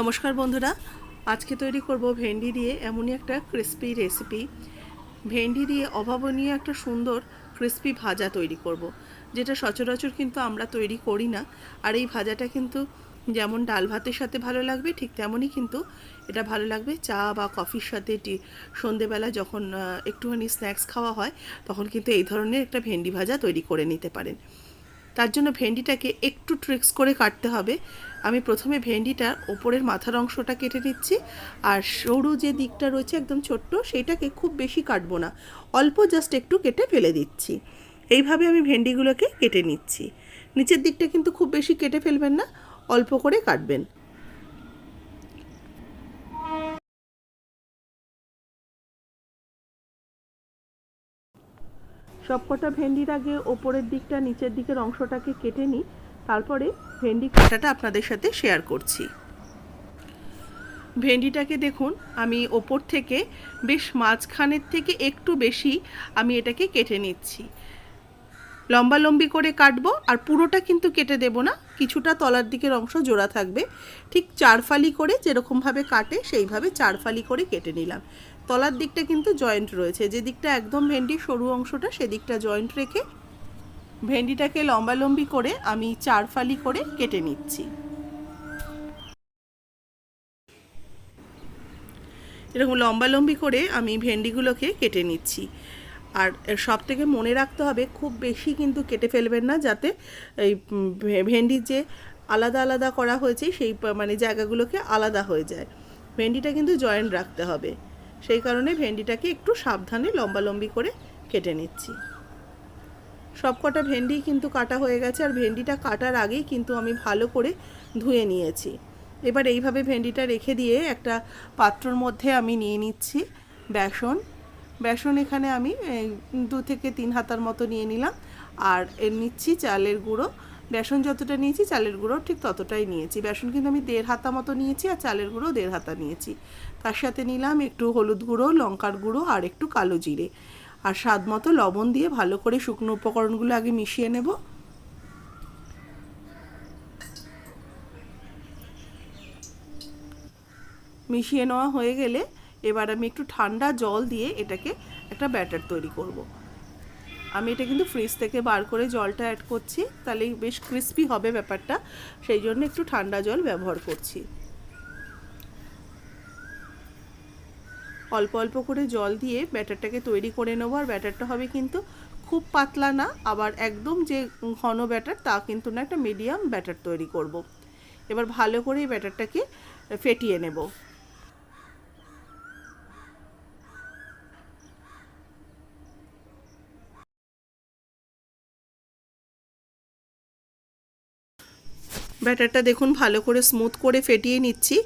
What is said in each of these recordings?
নমস্কার বন্ধুরা। আজকে তৈরি করব ভেন্ডি দিয়ে এমনই একটা ক্রিস্পি রেসিপি ভেন্ডি দিয়ে অভাবনীয় একটা সুন্দর ক্রিস্পি ভাজা তৈরি করব। যেটা সচরাচর কিন্তু আমরা তৈরি করি না। আর এই ভাজাটা কিন্তু যেমন ডাল ভাতের সাথে ভালো লাগবে, ঠিক তেমনই কিন্তু এটা ভালো লাগবে চা বা কফির সাথে টি। সন্ধেবেলা যখন একটুখানি স্ন্যাক্স খাওয়া হয়, তখন কিন্তু এই ধরনের একটা ভেন্ডি ভাজা তৈরি করে নিতে পারেন। তার জন্য ভেন্ডিটাকে একটু ট্রিক্স করে কাটতে হবে। আমি প্রথমে ভেন্ডিটার ওপরের মাথার অংশটা কেটে নিচ্ছি। আর সরু যে দিকটা রয়েছে একদম ছোট্ট সেইটাকে খুব বেশি কাটবো না। অল্প জাস্ট একটু কেটে ফেলে দিচ্ছি। এইভাবে আমি ভেন্ডিগুলোকে কেটে নিচ্ছি। নিচের দিকটা কিন্তু খুব বেশি কেটে ফেলবেন না, অল্প করে কাটবেন। সবকটা ভেন্ডির আগে ওপরের দিকটা, নিচের দিকের অংশটাকে কেটে নিই, তারপরে ভেন্ডি কাটাটা আপনাদের সাথে শেয়ার করছি। ভেন্ডিটাকে দেখুন, আমি ওপর থেকে বেশ মাঝখানের থেকে একটু বেশি আমি এটাকে কেটে নিচ্ছি। লম্বা লম্বি করে কাটবো, আর পুরোটা কিন্তু কেটে দেব না, কিছুটা তলার দিকের অংশ জোড়া থাকবে। ঠিক চারফালি করে যেরকমভাবে কাটে, সেইভাবে চারফালি করে কেটে নিলাম। তলার দিকটা কিন্তু জয়েন্ট রয়েছে। যে দিকটা একদম ভেন্ডি সরু অংশটা, সেদিকটা জয়েন্ট রেখে ভেন্ডিটাকে লম্বালম্বি করে আমি চার ফালি করে কেটে নিচ্ছি। এরকম লম্বালম্বি করে আমি ভেন্ডিগুলোকে কেটে নিচ্ছি। আর সব থেকে মনে রাখতে হবে, খুব বেশি কিন্তু কেটে ফেলবেন না, যাতে এই ভেন্ডির যে আলাদা আলাদা করা হয়েছে, সেই মানে জায়গাগুলোকে আলাদা হয়ে যায়। ভেন্ডিটা কিন্তু জয়েন্ট রাখতে হবে। সেই কারণে ভেন্ডিটাকে একটু সাবধানে লম্বা লম্বি করে কেটে নিচ্ছি। সব কটা ভেন্ডি কিন্তু কাটা হয়ে গেছে আর ভেন্ডিটা কাটার আগেই কিন্তু আমি ভালো করে ধুয়ে নিয়েছি। এবার এইভাবে ভেন্ডিটা রেখে দিয়ে একটা পাত্রর মধ্যে আমি নিয়ে নিচ্ছি বেসন। বেসন এখানে আমি দু থেকে তিন হাতার মতো নিয়ে নিলাম আর এর নিচ্ছি চালের গুঁড়ো বেসন যতটা নিয়েছি, চালের গুঁড়ো ঠিক ততটাই নিয়েছি। বেসন কিন্তু আমি দেড় হাতা মতো নিয়েছি আর চালের গুঁড়ো দেড় হাতা নিয়েছি। তার সাথে নিলাম একটু হলুদ গুঁড়ো, লঙ্কার গুঁড়ো আর একটু কালো জিরে। আর স্বাদ মতো লবণ দিয়ে ভালো করে শুকনো উপকরণগুলো আগে মিশিয়ে নেব। মিশিয়ে নেওয়া হয়ে গেলে এবার আমি একটু ঠান্ডা জল দিয়ে এটাকে একটা ব্যাটার তৈরি করব। আমি এটা কিন্তু ফ্রিজ থেকে বার করে জলটা অ্যাড করছি, তাহলে বেশ ক্রিস্পি হবে ব্যাপারটা। সেই জন্য একটু ঠান্ডা জল ব্যবহার করছি। অল্প অল্প করে জল দিয়ে ব্যাটারটাকে তৈরি করে নেব, আর ব্যাটারটা হবে কিন্তু খুব পাতলা না, আবার একদম যে ঘন ব্যাটার তা কিন্তু না, একটা মিডিয়াম ব্যাটার তৈরি করব। এবার ভালো করে এই ব্যাটারটাকে ফেটিয়ে নেব। ব্যাটারটা দেখুন ভালো করে স্মুথ করে ফেটিয়ে নিচ্ছি।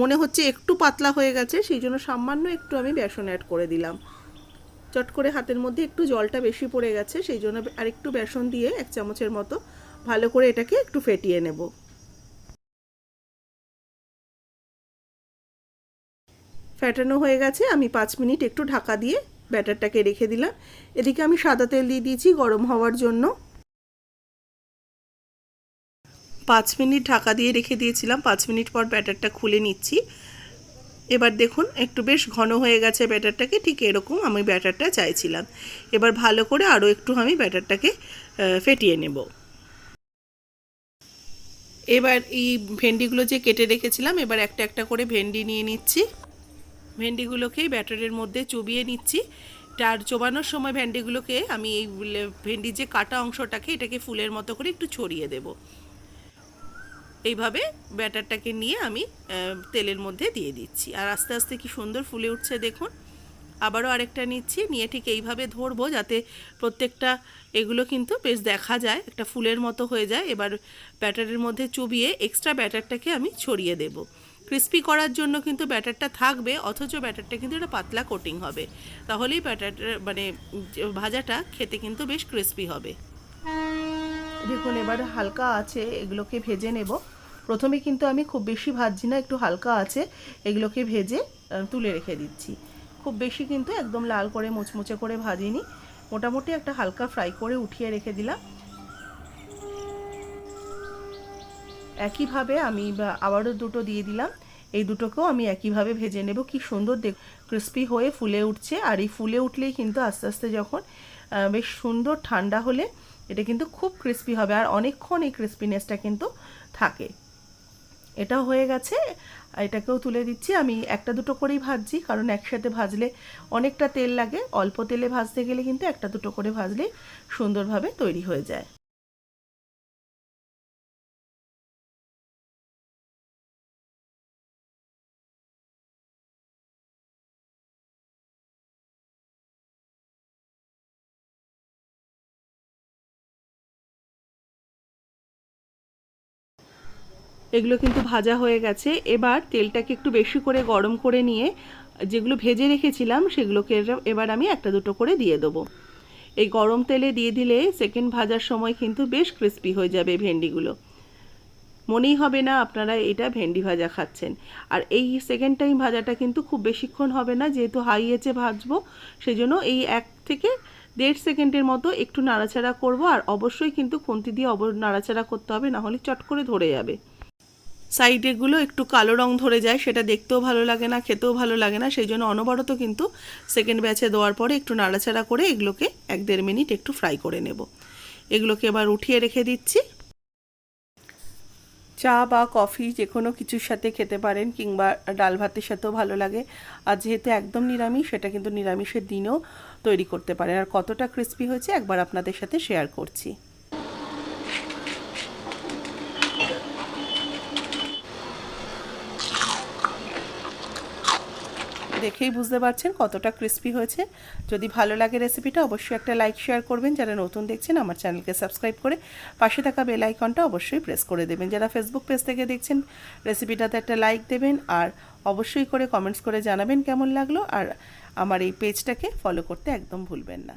মনে হচ্ছে একটু পাতলা হয়ে গেছে, সেই জন্য সামান্য একটু আমি বেসন অ্যাড করে দিলাম। চট করে হাতের মধ্যে একটু জলটা বেশি পড়ে গেছে, সেই জন্য আর একটু বেসন দিয়ে এক চামচের মতো ভালো করে এটাকে একটু ফেটিয়ে নেব। ফ্যাটানো হয়ে গেছে, আমি পাঁচ মিনিট একটু ঢাকা দিয়ে ব্যাটারটাকে রেখে দিলাম। এদিকে আমি সাদা তেল দিয়ে দিয়েছি গরম হওয়ার জন্য। পাঁচ মিনিট ঢাকা দিয়ে রেখে দিয়েছিলাম। পাঁচ মিনিট পর ব্যাটারটা খুলে নিচ্ছি। এবার দেখুন, একটু বেশ ঘন হয়ে গেছে ব্যাটারটাকে, ঠিক এরকম আমি ব্যাটারটা চাইছিলাম। এবার ভালো করে আরও একটু আমি ব্যাটারটাকে ফেটিয়ে নেব। এবার এই ভেন্ডিগুলো যে কেটে রেখেছিলাম, এবার একটা একটা করে ভেন্ডি নিয়ে নিচ্ছি। ভেন্ডিগুলোকেই ব্যাটারের মধ্যে চুবিয়ে নিচ্ছি। তার চোবানোর সময় ভেন্ডিগুলোকে আমি এই ভেন্ডির যে কাটা অংশটাকে, এটাকে ফুলের মতো করে একটু ছড়িয়ে দেবো। এইভাবে ব্যাটারটাকে নিয়ে আমি তেলের মধ্যে দিয়ে দিচ্ছি। আর আস্তে আস্তে কি সুন্দর ফুলে উঠছে দেখুন। আবারও আরেকটা নিচ্ছি, নিয়ে ঠিক এইভাবে ধরবো যাতে প্রত্যেকটা এগুলো কিন্তু বেশ দেখা যায়, একটা ফুলের মতো হয়ে যায়। এবার ব্যাটারের মধ্যে চুবিয়ে এক্সট্রা ব্যাটারটাকে আমি ছড়িয়ে দেব। ক্রিস্পি করার জন্য কিন্তু ব্যাটারটা থাকবে, অথচ ব্যাটারটা কিন্তু একটা পাতলা কোটিং হবে। তাহলেই ব্যাটারটা মানে ভাজাটা খেতে কিন্তু বেশ ক্রিস্পি হবে। দেখুন, এবার হালকা আছে, এগুলোকে ভেজে নেব। প্রথমে কিন্তু আমি খুব বেশি ভাজছি না, একটু হালকা আছে, এগুলোকে ভেজে তুলে রেখে দিচ্ছি। খুব বেশি কিন্তু একদম লাল করে, মুচমুচে করে ভাজিনি। মোটামুটি একটা হালকা ফ্রাই করে উঠিয়ে রেখে দিলাম। একইভাবে আমি আবারও দুটো দিয়ে দিলাম। এই দুটোকেও আমি একইভাবে ভেজে নেব। কি সুন্দর দেখ ক্রিস্পি হয়ে ফুলে উঠছে। আর এই ফুলে উঠলেই কিন্তু আস্তে আস্তে যখন বেশ সুন্দর ঠান্ডা হলে এটা কিন্তু খুব ক্রিস্পি হবে আর অনেকক্ষণ এই ক্রিস্পিনেসটা কিন্তু থাকে। এটা হয়ে গেছে, এটাকেও তুলে দিচ্ছি। আমি একটা দুটো করেই ভাজছি, কারণ একসাথে ভাজলে অনেকটা তেল লাগে। অল্প তেলে ভাজতে গেলে কিন্তু একটা দুটো করে ভাজলে সুন্দরভাবে তৈরি হয়ে যায়। এগুলো কিন্তু ভাজা হয়ে গেছে। এবার তেলটাকে একটু বেশি করে গরম করে নিয়ে যেগুলো ভেজে রেখেছিলাম সেগুলোকে এবার আমি একটা দুটো করে দিয়ে দেবো। এই গরম তেলে দিয়ে দিলে সেকেন্ড ভাজার সময় কিন্তু বেশ ক্রিস্পি হয়ে যাবে ভেন্ডিগুলো। মনেই হবে না আপনারা এটা ভেন্ডি ভাজা খাচ্ছেন। আর এই সেকেন্ড টাইম ভাজাটা কিন্তু খুব বেশিক্ষণ হবে না, যেহেতু হাই এচে ভাজবো, সেজন্য এই এক থেকে দেড় সেকেন্ডের মতো একটু নাড়াচাড়া করব। আর অবশ্যই কিন্তু খুন্তি দিয়ে অব, নাড়াচাড়া করতে হবে না হলে চট করে ধরে যাবে। সাইডেগুলো একটু কালো রং ধরে যায়, সেটা দেখতেও ভালো লাগে না, খেতেও ভালো লাগে না, সেই জন্য অনবরত কিন্তু সেকেন্ড ব্যাচে দেওয়ার পরে একটু নাড়াচাড়া করে এগুলোকে এক দেড় মিনিট একটু ফ্রাই করে নেব। এগুলোকে এবার উঠিয়ে রেখে দিচ্ছি। চা বা কফি যে কোনো কিছুর সাথে খেতে পারেন কিংবা ডাল ভাতের সাথেও ভালো লাগে। আর যেহেতু একদম নিরামিষ, সেটা কিন্তু নিরামিষের দিনেও তৈরি করতে পারেন। আর কতটা ক্রিস্পি হয়েছে একবার আপনাদের সাথে শেয়ার করছি। দেখেই বুঝতে পারছেন কতটা ক্রিস্পি হয়েছে। যদি ভালো লাগে রেসিপিটা অবশ্যই একটা লাইক শেয়ার করবেন। যারা নতুন দেখছেন, আমার চ্যানেলকে সাবস্ক্রাইব করে পাশে থাকা বেল আইকনটা অবশ্যই প্রেস করে দেবেন। যারা ফেসবুক পেজ থেকে দেখছেন রেসিপিটাতে একটা লাইক দেবেন আর অবশ্যই করে কমেন্টস করে জানাবেন কেমন লাগল। আর আমার এই পেজটাকে ফলো করতে একদম ভুলবেন না।